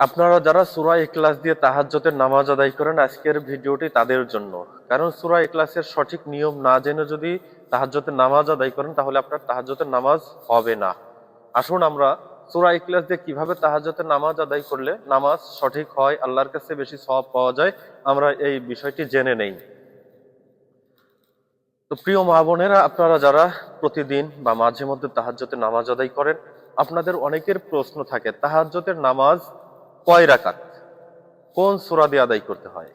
আপনারা যারা সুরা ইখলাস দিয়ে তাহাজ্জতের নামাজ আদায় করেন, আজকের ভিডিওটি তাদের জন্য। কারণ সুরা ইখলাসের সঠিক নিয়ম না জেনে যদি তাহাজ্জতের নামাজ আদায় করেন, তাহলে আপনার তাহাজ্জতের নামাজ হবে না। আসুন আমরা সুরা ইকলাস দিয়ে কীভাবে তাহাজ্জতের নামাজ আদায় করলে নামাজ সঠিক হয়, আল্লাহর কাছে বেশি সব পাওয়া যায়, আমরা এই বিষয়টি জেনে নেই। তো প্রিয় মা বোনেরা, আপনারা যারা প্রতিদিন বা মাঝে মধ্যে তাহাজ্জতের নামাজ আদায় করেন, আপনাদের অনেকের প্রশ্ন থাকে তাহাজ্জতের নামাজ কয় রাকাত? কোন সূরা দিয়ে আদায় করতে হয়?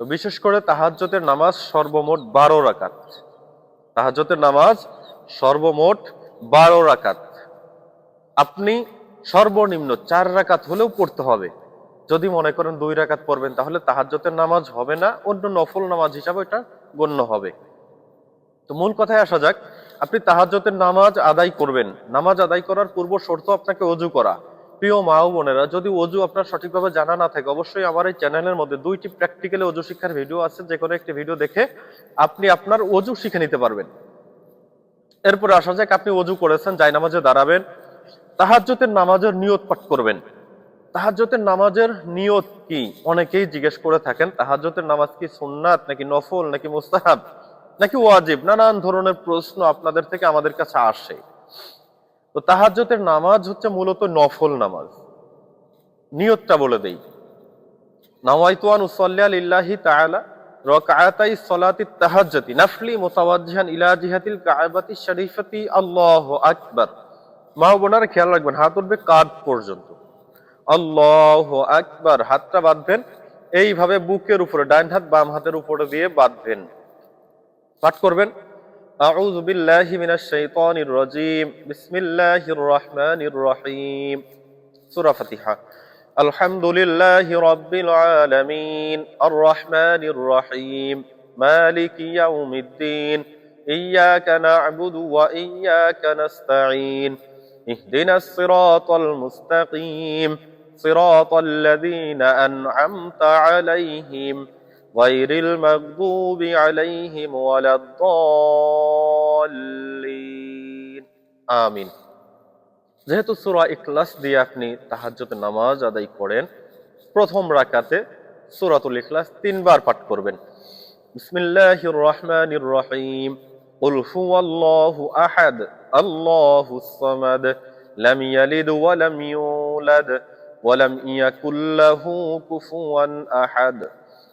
তো বিশেষ করে তাহাজ্জতের নামাজ সর্বমোট বারো রাকাত। তাহাজ্জতের নামাজ সর্বমোট বারো রাকাত। আপনি সর্বনিম্ন চার রাকাত হলেও পড়তে হবে। যদি মনে করেন দুই রাকাত পড়বেন, তাহলে তাহাজ্জতের নামাজ হবে না, অন্য নফল নামাজ হিসাবে এটা গণ্য হবে। তো মূল কথায় আসা যাক, আপনি তাহাজ্জতের নামাজ আদায় করবেন। নামাজ আদায় করার পূর্ব শর্ত আপনাকে অজু করা। প্রিয় মা বোনেরা, যদি অজু আপনার সঠিকভাবে জানা না থাকে, অবশ্যই আমার এই চ্যানেলের মধ্যে দুইটি প্র্যাকটিক্যালি অজু শিক্ষার ভিডিও আছে, যে কোনো একটি ভিডিও দেখে আপনি আপনার অজু শিখে নিতে পারবেন। এরপরে আসা যাক, আপনি অজু করেছেন যাই নামাজে দাঁড়াবেন তাহাজ্জতের নামাজের নিয়ত পাঠ করবেন। তাহাজ্জতের নামাজের নিয়ত কি? অনেকেই জিজ্ঞেস করে থাকেন তাহাজ্জতের নামাজ কি সুন্নাত, নাকি নফল, নাকি মুস্তাহাব, নাকি ওয়াজিব? নানান ধরনের প্রশ্ন আপনাদের থেকে আমাদের কাছে আসে। তো তাহাজ্জতের নামাজ হচ্ছে মূলত নফল নামাজ। নিয়তটা বলে দেই। নাওয়াইতুয়ান উসাল্লিয়া লিল্লাহি তাআলা রাকাতাই সলাতি তাহাজ্জুতি নাফলি মুতাওয়াজ্জিহান ইলা জিহাতিল কাবাতি শরীফাতি, আল্লাহু আকবার। মা বোনার খেয়াল রাখবেন, হাত উঠবে কাঁধ পর্যন্ত। আল্লাহু আকবার, হাতটা বাঁধবেন, এইভাবে বুকের উপরে, ডান হাত বাম হাতের উপরে দিয়ে বাঁধবেন। পাঠ করবেন أعوذ بالله من الشيطان الرجيم. بسم الله الرحمن الرحيم. سورة فاتحة. الحمد لله رب العالمين. الرحمن الرحيم. مالك يوم الدين. إياك نعبد وإياك نستعين. اهدنا الصراط المستقيم. صراط الذين أنعمت عليهم. غير المغضوب عليهم ولا الضالين آمين যেহেতু সূরা ইখলাস দিয়ে আপনি তাহাজ্জুদের নামাজ আদায় করেন প্রথম রাকাতে সূরাতুল ইখলাস তিনবার পাঠ করবেন বিসমিল্লাহির রহমানির রহিম قل هو الله أحد الله الصمد لم يلد ولم يولد ولم يكن له كفوا أحد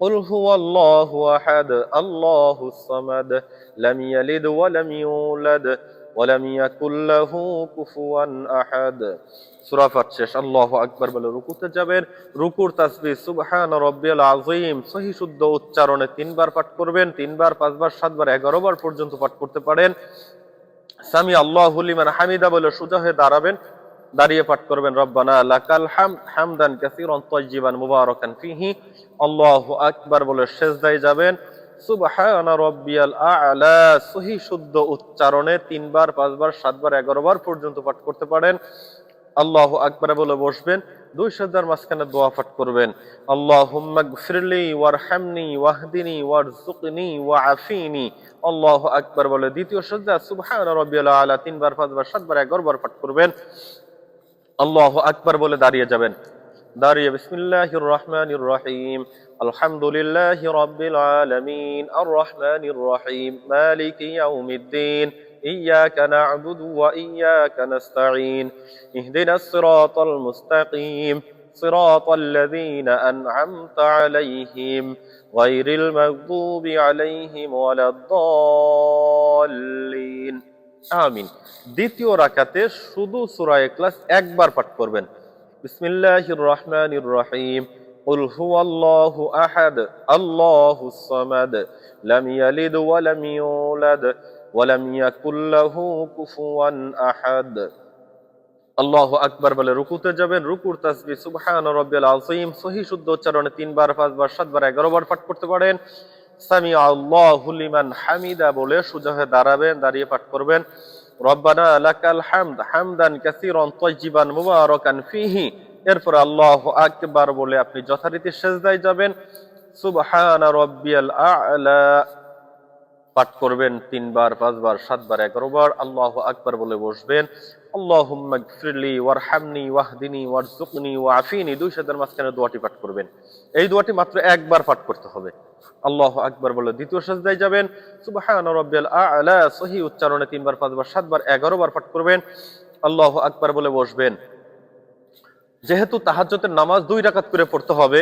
قل هو الله احد الله الصمد لم يلد ولم يولد ولم يكن له كفوا احد সূরা পাঠ শেষ আল্লাহু আকবার বলে রুকুতে যাবেন রুকুর তাসবিহ সুবহান রাব্বিয়াল আযীম সহি শুদ্ধ উচ্চারণে তিনবার পাঠ করবেন তিনবার পাঁচবার সাতবার এগারো বার পর্যন্ত পাঠ করতে পারেন সামি আল্লাহু লিমান হামিদা বলে সোজা হয়ে দাঁড়াবেন দাঁড়িয়ে পাঠ করবেন, রব্বানা লাকাল হামদ হামদান কাসীরান তাইয়িবান মুবারাকান ফিহি। আল্লাহু আকবার বলে সেজদায় যাবেন। সুবহান রাব্বিয়াল আ'লা, সহি শুদ্ধ উচ্চারণে তিনবার, পাঁচবার, সাতবার এগারো বার পর্যন্ত পাঠ করতে পারেন। আল্লাহ আকবার বলে বসবেন দুই সাজার মাঝখানে দোয়া পাঠ করবেন। আল্লাহুম্মা গফিরলি ওয়ারহামনি ওয়াহদিনি ওয়ারজুকনি ওয়াআফিনি। আল্লাহু আকবার বলে দ্বিতীয় সাজদা, সুবহান রাব্বিয়াল আলা, তিনবার, পাঁচবার, সাতবার এগারো বার পাঠ করবেন। আল্লাহু আকবার বলে দাঁড়িয়ে যাবেন দাঁড়িয়ে বিসমিল্লাহির রহমানির রহিম আলহামদুলিল্লাহি রাব্বিল আলামিন আর রহমানির রহিম মালিকি ইয়াউমিদ্দিন إياك نعبد وإياك نستعين اهدنا الصراط المستقيم صراط الذين أنعمت عليهم غير المغضوب عليهم ولا الضالين আমিন দ্বিতীয় রাকাতে শুধু সূরা ইখলাস একবার পাঠ করবেন বিসমিল্লাহির রহমানির রহিম قل هو الله أحد الله الصمد لم يلد ولم يولد ولم يكن له كفوا أحد আল্লাহ আকবার বলে রুকুতে যাবেন রুকুর তাসবি সুবহান রব্বিল আযীম সহি শুদ্ধ উচ্চারণে তিনবার পাঁচবার সাতবার এগারো বার পাঠ করতে পারেন সামি আল্লাহুলিমান হামিদা বলে সোজা হয়ে দাঁড়াবেন, দাঁড়িয়ে পাঠ করবেন। রব্বানা আলাকাল হামদ, হামদান কাসিরন তাইয়িবান মুবারকান ফিহি। এরপর আল্লাহ আকবার বলে আপনি যথারীতি সেজদায় যাবেন। সুবহান রব্বিয়াল আ'লা। পাঠ করবেন তিনবার, পাঁচবার, সাতবার এগারো বার আল্লাহ আকবার বলে বসবেন। আল্লাহুম্মা গফিরলি ওয়ারহামনি ওয়াহদিনি ওয়ারজুকনি ওয়াফিনি। দুই সাদের মাঝখানে দোয়াটি পাঠ করবেন। এই দোয়াটি মাত্র একবার পাঠ করতে হবে। আল্লাহ আকবার বলে দ্বিতীয় সাজদায় যাবেন। সুবহান রাব্বিয়াল আ'লা, সহি উচ্চারণে তিনবার, পাঁচবার, সাতবার এগারো বার পাঠ করবেন। আল্লাহ আকবার বলে বসবেন। যেহেতু তাহাজ্জতের নামাজ দুই রাকাত করে পড়তে হবে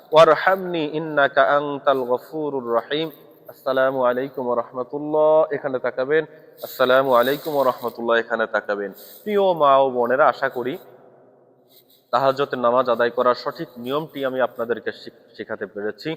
ওয়ারহামনি ইন্নাকা আনতাল গফুরুর রহিম। আসসালামু আলাইকুম রহমতুল্লাহ এখানে তাকাবেন। আসসালামু আলাইকুম রহমতুল্লাহ এখানে তাকাবেন। প্রিয় মা ও বোনেরা, আশা করি তাহাজতের নামাজ আদায় করার সঠিক নিয়মটি আমি আপনাদেরকে শেখাতে পেরেছি।